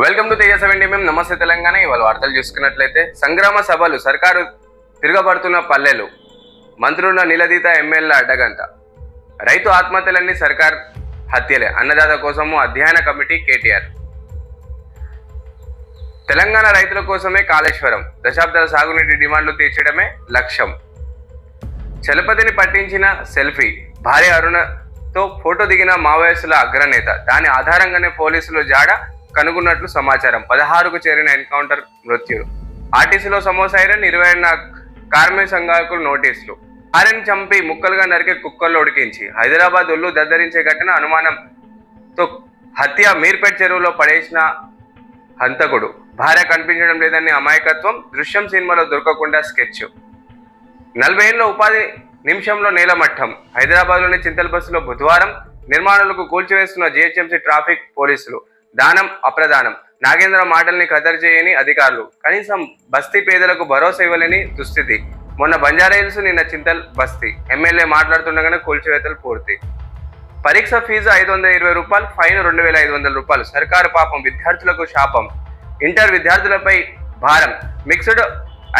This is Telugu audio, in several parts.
వెల్కమ్ టు తేజస్ సెవెంటీ మేము నమస్తే తెలంగాణ ఇవాళ వార్తలు చూసుకున్నట్లయితే సంగ్రామ సభలు సర్కారు తిరగబడుతున్న పల్లెలు. మంత్రుల నిలదీత ఎమ్మెల్యే అడ్డగంట. రైతు ఆత్మహత్యలన్నీ సర్కార్ హత్యలే. అన్నదాత కోసము అధ్యయన కమిటీ కేటీఆర్. తెలంగాణ రైతుల కోసమే కాళేశ్వరం. దశాబ్దాల సాగునీటి డిమాండ్లు తీర్చడమే లక్ష్యం. చలపతిని పట్టించిన సెల్ఫీ. భార్య అరుణతో ఫోటో దిగిన మావోయిస్టుల అగ్రనేత. దాని ఆధారంగానే పోలీసులు జాడ కనుగొన్నట్లు సమాచారం. పదహారుకు చేరిన ఎన్కౌంటర్ మృత్యులు ఆర్టీసీలో సమోసా ఐరన్ ఇరవై కార్మిక సంఘాలకు నోటీసులు. ఆర్ఎన్ చంపి ముక్కలుగా నరికే కుక్కల్లో ఉడికించి. హైదరాబాద్ ఒళ్ళు దద్దరించే ఘటన అనుమానంతో హత్య మీర్పేట్ చెరువులో పడేసిన హంతకుడు. భార్య కనిపించడం లేదని అమాయకత్వం దృశ్యం సినిమాలో దొరకకుండా స్కెచ్. నలభై ఏళ్ళ ఉపాధి నిమిషంలో నేలమట్టం హైదరాబాద్లోని చింతల బస్సులో బుధవారం నిర్మాణాలకు కూల్చివేస్తున్న జీహెచ్ఎంసీ ట్రాఫిక్ పోలీసులు. దానం అప్రదానం. నాగేంద్ర మాటల్ని ఖతరు చేయని అధికారులు. కనీసం బస్తీ పేదలకు భరోసా ఇవ్వలేని దుస్థితి. మొన్న బంజారాహిల్స్ నిన్న చింతల్ బస్తీ. ఎమ్మెల్యే మాట్లాడుతుండగానే కూల్చివేతలు పూర్తి. పరీక్ష ఫీజు ఐదు వందల ఇరవై రూపాయలు ఫైన్ రెండు వేల ఐదు వందల రూపాయలు. సర్కారు పాపం విద్యార్థులకు శాపం. ఇంటర్ విద్యార్థులపై భారం. మిక్స్డ్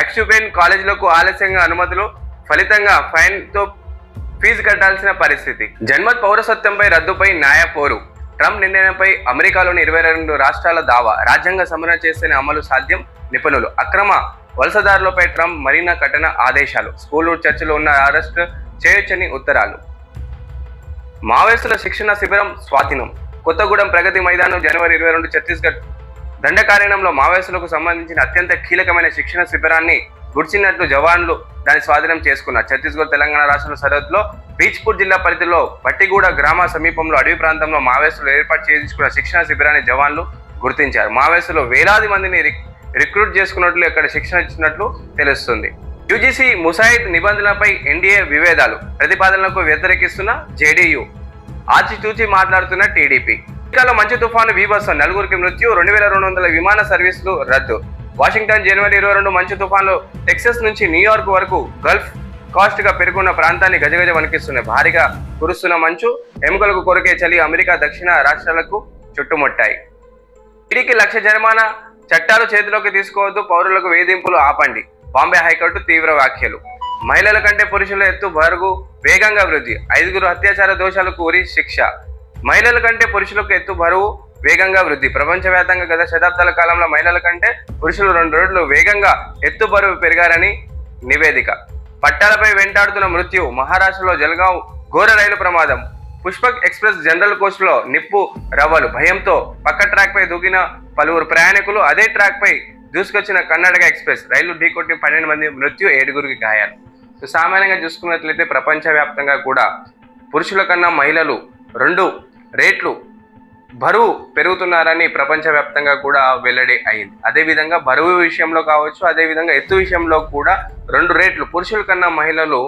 అక్యుపెన్ కాలేజీలకు ఆలస్యంగా అనుమతులు ఫలితంగా ఫైన్తో ఫీజు కట్టాల్సిన పరిస్థితి. జన్మత్ పౌరసత్వంపై రద్దుపై న్యాయ పోరు ట్రంప్ నిర్ణయంపై అమెరికాలోని ఇరవై రెండు రాష్ట్రాల దావా రాజ్యాంగ సవరణ చేస్తేనే అమలు సాధ్యం నిపుణులు. అక్రమ వలసదారులపై ట్రంప్ మరిన్న కఠిన ఆదేశాలు. స్కూలు చర్చిలో ఉన్న అరెస్ట్ చేయొచ్చని ఉత్తరాలు. మావోయిస్టుల శిక్షణ శిబిరం స్వాధీనం. కొత్తగూడెం ప్రగతి మైదానం జనవరి ఇరవై రెండు ఛత్తీస్గఢ్ దండకారణ్యంలో మావోయిస్టులకు సంబంధించిన అత్యంత కీలకమైన శిక్షణ శిబిరాన్ని గుర్చినట్లు జవాన్లు దాని స్వాధీనం చేసుకున్నారు. ఛత్తీస్గఢ్ తెలంగాణ రాష్ట్రాల సరిహద్దులో బీచ్పూర్ జిల్లా పరిధిలో పట్టిగూడ గ్రామ సమీపంలో అడవి ప్రాంతంలో మావోయిస్టులు ఏర్పాటు చేయించుకున్న శిక్షణ శిబిరాన్ని జవాన్లు గుర్తించారు. మావోయిస్టులు వేలాది మందిని రిక్- రిక్రూట్ చేసుకున్నట్లు ఇక్కడ శిక్షణ ఇచ్చినట్లు తెలుస్తుంది. యూజీసీ ముసాయిద్ నిబంధనలపై ఎన్డీఏ విభేదాలు ప్రతిపాదనలకు వ్యతిరేకిస్తున్న జేడీయూ. ఆచితూచి మాట్లాడుతున్న టీడీపీ. అమెరికాలో మంచి తుఫాను బీభత్సం నలుగురికి మృత్యు రెండు వేల రెండు వందల విమాన సర్వీసులు రద్దు. వాషింగ్టన్ జనవరి ఇరవై రెండు మంచు తుఫాన్లు టెక్సస్ నుంచి న్యూయార్క్ వరకు గల్ఫ్ కాస్ట్గా పెరుగున్న ప్రాంతాన్ని గజగజ వణికిస్తున్నాయి. భారీగా కురుస్తున్న మంచు ఎముకలకు కొరికే చలి అమెరికా దక్షిణ రాష్ట్రాలకు చుట్టుముట్టాయి. ఇడికి లక్ష జరిమానా చట్టాలు చేతిలోకి తీసుకోవద్దు పౌరులకు వేధింపులు ఆపండి బాంబే హైకోర్టు తీవ్ర వ్యాఖ్యలు. మహిళల కంటే పురుషుల ఎత్తు బరుగు వేగంగా వృద్ధి ఐదుగురు అత్యాచార దోషాలకు ఉరి శిక్ష. మహిళల కంటే పురుషులకు ఎత్తు బరువు వేగంగా వృద్ధి. ప్రపంచవ్యాప్తంగా గత శతాబ్దాల కాలంలో మహిళల కంటే పురుషులు రెండు రెట్లు వేగంగా ఎత్తు బరువు పెరిగారని నివేదిక. పట్టాలపై వెంటాడుతున్న మృత్యు మహారాష్ట్రలో జల్గావ్ ఘోర రైలు ప్రమాదం. పుష్పక్ ఎక్స్ప్రెస్ జనరల్ కోచ్లో నిప్పు రవ్వలు భయంతో పక్క ట్రాక్పై దూకిన పలువురు ప్రయాణికులు అదే ట్రాక్పై దూసుకొచ్చిన కర్ణాటక ఎక్స్ప్రెస్. రైలు ఢీకొట్టి పన్నెండు మంది మృత్యు ఏడుగురికి గాయాలు. సో సామాన్యంగా చూసుకున్నట్లయితే ప్రపంచవ్యాప్తంగా కూడా పురుషుల కన్నా మహిళలు రెండు రేట్లు బరువు పెరుగుతున్నారని ప్రపంచవ్యాప్తంగా కూడా వెల్లడి అయింది. అదేవిధంగా బరువు విషయంలో కావచ్చు అదేవిధంగా ఎత్తు విషయంలో కూడా రెండు రేట్లు. పురుషుల కన్నా మహిళలు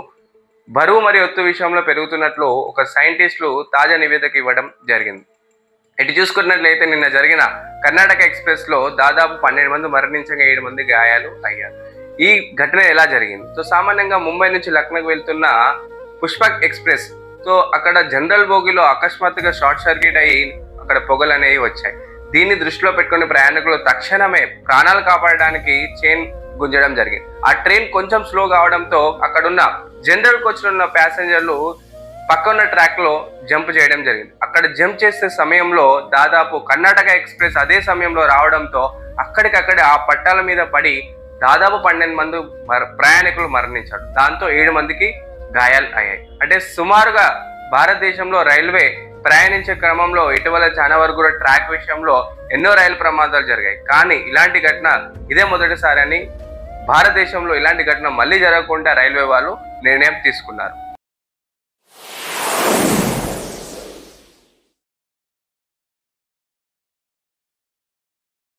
బరువు మరియు ఎత్తు విషయంలో పెరుగుతున్నట్లు ఒక సైంటిస్టులు తాజా నివేదిక ఇవ్వడం జరిగింది. ఇటు చూసుకున్నట్లయితే నిన్న జరిగిన కర్ణాటక ఎక్స్ప్రెస్లో దాదాపు పన్నెండు మంది మరణించగా ఏడు మంది గాయాలు అయ్యారు. ఈ ఘటన ఎలా జరిగింది? సో సామాన్యంగా ముంబై నుంచి లక్నోకి వెళ్తున్న పుష్పక్ ఎక్స్ప్రెస్ సో అక్కడ జనరల్ బోగిలో అకస్మాత్తుగా షార్ట్ సర్క్యూట్ అయ్యి అక్కడ పొగలు అనేవి వచ్చాయి. దీన్ని దృష్టిలో పెట్టుకుని ప్రయాణికులు తక్షణమే ప్రాణాలు కాపాడడానికి చైన్ గుంజడం జరిగింది. ఆ ట్రైన్ కొంచెం స్లో కావడంతో అక్కడున్న జనరల్ కోచ్లో ఉన్న ప్యాసింజర్లు పక్కన్న ట్రాక్లో జంప్ చేయడం జరిగింది. అక్కడ జంప్ చేసే సమయంలో దాదాపు కర్ణాటక ఎక్స్ప్రెస్ అదే సమయంలో రావడంతో అక్కడికక్కడే ఆ పట్టాల మీద పడి దాదాపు పన్నెండు మంది మర- ప్రయాణికులు మరణించారు. దాంతో ఏడు మందికి గాయాలు అయ్యాయి. అంటే సుమారుగా భారతదేశంలో రైల్వే ప్రయాణించే క్రమంలో ఇటీవల చాలా వరకు కూడా ట్రాక్ విషయంలో ఎన్నో రైలు ప్రమాదాలు జరిగాయి. కానీ ఇలాంటి ఘటన ఇదే మొదటిసారి అని భారతదేశంలో ఇలాంటి ఘటన మళ్ళీ జరగకుండా రైల్వే వాళ్ళు నిర్ణయం తీసుకున్నారు.